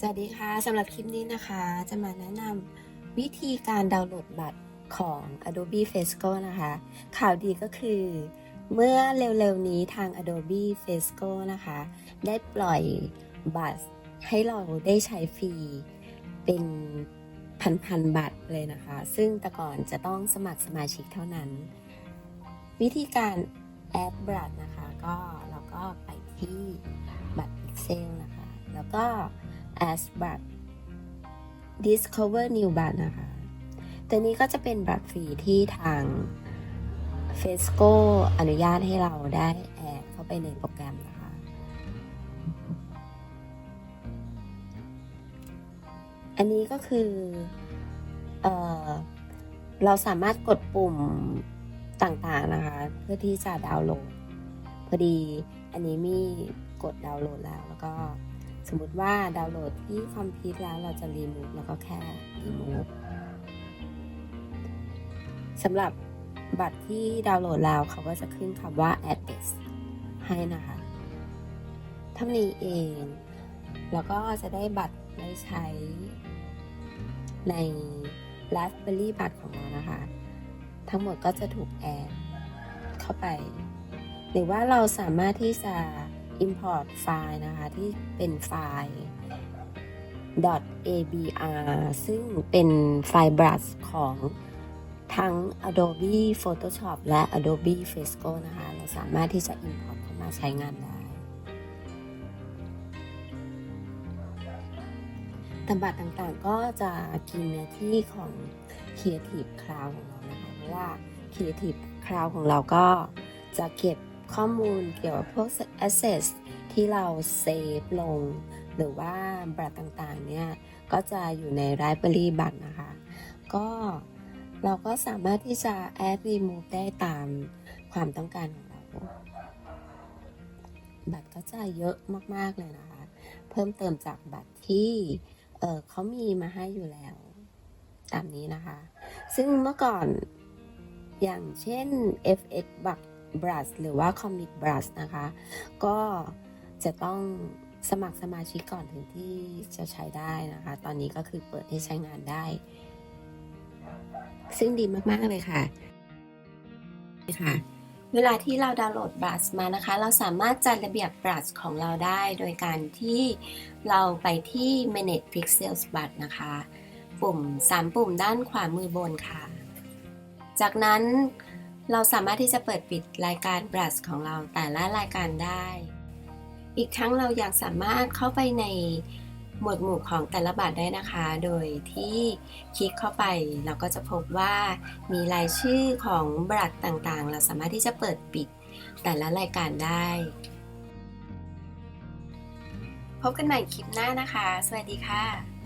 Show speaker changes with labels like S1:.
S1: สวัสดีค่ะสำหรับคลิปนี้นะคะ จะมาแนะนำวิธีการดาวน์โหลดบัตรของ Adobe Fresco นะคะ ข่าวดีก็คือ เมื่อเร็วๆนี้ทาง Adobe Fresco นะคะ ได้ปล่อยบัตรให้เราได้ใช้ฟรีเป็นพันๆบัตรเลยนะคะ ซึ่งแต่ก่อนจะต้องสมัครสมาชิกเท่านั้น วิธีการแอดบัตรนะคะ ก็เราก็ไปที่บัตร Excel นะคะ แล้วก็ as บัตร discover new บัตรนะคะ ตัวนี้ก็จะเป็นบัตรฟรีที่ทาง Fesco อนุญาตให้เราได้แอดเข้าไปในโปรแกรมนะคะ อันนี้ก็คือเออเราสามารถกดปุ่มต่างๆนะคะ เพื่อที่จะดาวน์โหลด พอดีอันนี้มีกดดาวน์โหลดแล้วแล้วก็ สมมุติว่าดาวน์โหลดที่คอมพิวต์แล้วเราจะรีมูฟแล้วก็แค่รีมูฟสำหรับบัตรที่ดาวน์โหลดแล้วเขาก็จะขึ้นคำว่า address ให้นะคะเท่านี้เอง แล้วก็จะได้บัตรได้ใช้ใน Raspberry บัตรของเรานะคะ ทั้งหมดก็จะถูกแอดเข้าไป หรือว่าเราสามารถที่จะ import ไฟล์นะคะ ที่เป็นไฟล์ .abr ซึ่งเป็นไฟล์ brush ของทั้ง Adobe Photoshop และ Adobe Fresco นะคะ เราสามารถที่จะ import เข้ามาใช้งานได้ต่บัตรต่างๆก็จะกินเนื้อที่ของ Creative Cloud ของเรานะคะ เพราะว่า Creative Cloud ของเราก็จะเก็บ ข้อมูลเกี่ยวกับพวก Access ที่เราเซฟลง หรือว่าบัตรต่างๆ เนี่ย ก็จะอยู่ใน Library บัตรนะคะ ก็เราก็สามารถที่จะ add remove ได้ตามความต้องการของเรา บัตรก็จะเยอะมากๆเลยนะคะ เพิ่มเติมจากบัตรที่เออเขามีมาให้อยู่แล้ว ตามนี้นะคะ ซึ่งเมื่อก่อนอย่างเช่น FX บัตร Brush หรือว่า Comic Brush นะคะ ก็จะต้องสมัครสมาชิกก่อนถึงที่จะใช้ได้นะคะ ตอนนี้ก็คือเปิดให้ใช้งานได้ ซึ่งดีมาก ๆ เลยค่ะค่ะ เวลาที่เราดาวน์โหลดบรัชมานะคะ เราสามารถจัดระเบียบบรัชของเราได้โดยการที่เราไปที่ manage pixels บัตนะคะ ปุ่ม 3 ปุ่มด้านขวามือบนค่ะ จากนั้น เราสามารถที่จะเปิดปิดรายการบรัชของเราแต่ละรายการได้ อีกทั้งเรายังสามารถเข้าไปในหมวดหมู่ของแต่ละบัตรได้นะคะ โดยที่คลิกเข้าไปเราก็จะพบว่ามีรายชื่อของบัตรต่างๆ เราสามารถที่จะเปิดปิดแต่ละรายการได้ พบกันใหม่คลิปหน้านะคะ สวัสดีค่ะ